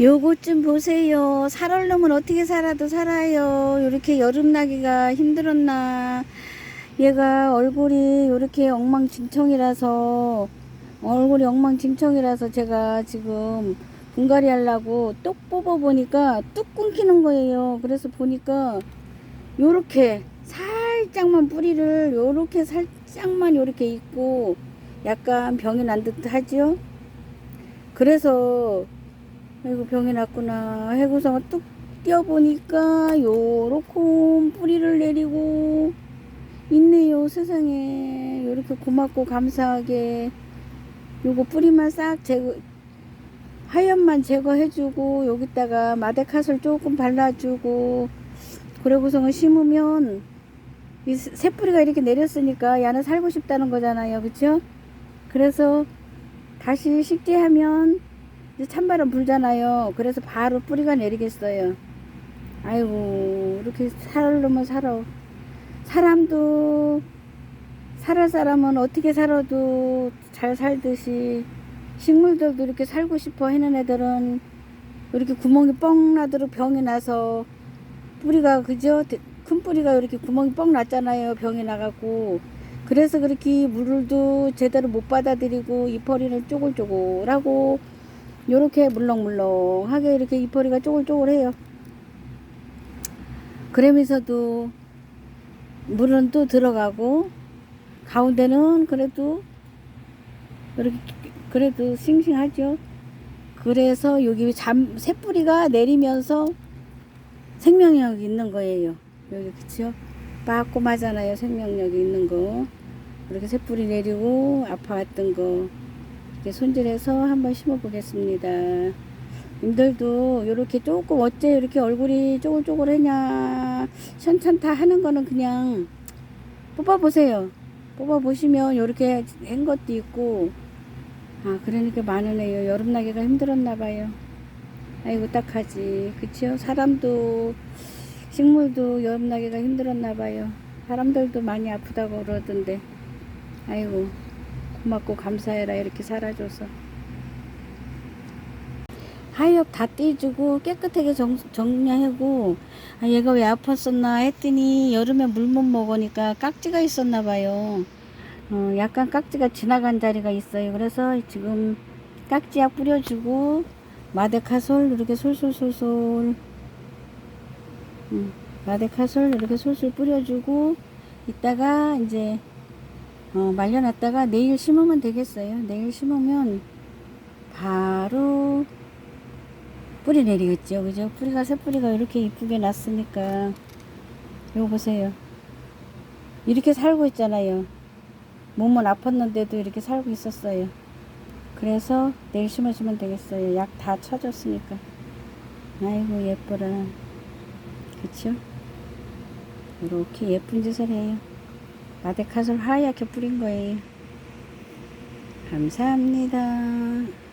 요것 좀 보세요. 살얼 놈은 어떻게 살아도 살아요. 이렇게 여름 나기가 힘들었나. 얘가 얼굴이 이렇게 엉망진창이라서 얼굴이 엉망진창이라서 제가 지금 분갈이 하려고 똑 뽑아 보니까 뚝 끊기는 거예요. 그래서 보니까 요렇게 살짝만 뿌리를 요렇게 살짝만 요렇게 있고 약간 병이 난 듯 하지요. 그래서 아이고 병이 났구나. 해고서 뚝 띄어보니까 요렇게 뿌리를 내리고 있네요 세상에. 요렇게 고맙고 감사하게 요거 뿌리만 싹 제거 하얀만 제거해주고 여기다가 마데카솔 조금 발라주고 그러고서 심으면 이 새뿌리가 이렇게 내렸으니까 야는 살고 싶다는 거잖아요. 그쵸? 그래서 다시 식재하면 이제 찬바람 불잖아요 그래서 바로 뿌리가 내리겠어요 아이고 이렇게 살려면 살아 사람도 살할 사람은 어떻게 살아도 잘 살듯이 식물들도 이렇게 살고 싶어 하는 애들은 이렇게 구멍이 뻥 나도록 병이 나서 뿌리가 그죠? 큰 뿌리가 이렇게 구멍이 뻥 났잖아요. 병이 나갖고. 그래서 그렇게 물도 제대로 못 받아들이고 이파리를 쪼글쪼글하고 요렇게 물렁물렁하게 이렇게 이파리가 쪼글쪼글해요. 그러면서도 물은 또 들어가고 가운데는 그래도 이렇게 그래도 싱싱하죠. 그래서 여기 잠 새뿌리가 내리면서 생명력이 있는 거예요. 여기 그쵸? 빠꼼하잖아요. 생명력이 있는 거. 이렇게 새뿌리 내리고 아파왔던 거 이렇게 손질해서 한번 심어 보겠습니다. 님들도 이렇게 조금 어째 이렇게 얼굴이 쪼글쪼글하냐 현찮다 하는 거는 그냥 뽑아 보세요. 뽑아 보시면 이렇게 한 것도 있고 아 그러니까 많으네요. 여름 나기가 힘들었나 봐요. 아이고 딱하지 그치요? 사람도 식물도 여름 나기가 힘들었나 봐요. 사람들도 많이 아프다고 그러던데 아이고 고맙고 감사해라 이렇게 살아줘서 하엽 다 떼주고 깨끗하게 정, 정리하고 아, 얘가 왜 아팠었나 했더니 여름에 물 못 먹으니까 깍지가 있었나 봐요. 어, 약간 깍지가 지나간 자리가 있어요. 그래서 지금 깍지약 뿌려주고 마데카솔 이렇게 솔솔솔솔 음, 마데카솔 이렇게 솔솔 뿌려주고 이따가 이제 어, 말려놨다가 내일 심으면 되겠어요. 내일 심으면 바로 뿌리 내리겠죠. 그죠? 뿌리가 새뿌리가 이렇게 이쁘게 났으니까 이거 보세요. 이렇게 살고 있잖아요. 몸은 아팠는데도 이렇게 살고 있었어요. 그래서 내일 심어주면 되겠어요. 약 다 쳐줬으니까. 아이고 예뻐라. 그쵸? 이렇게 예쁜 짓을 해요. 마데카솔 하얗게 뿌린 거예요. 감사합니다.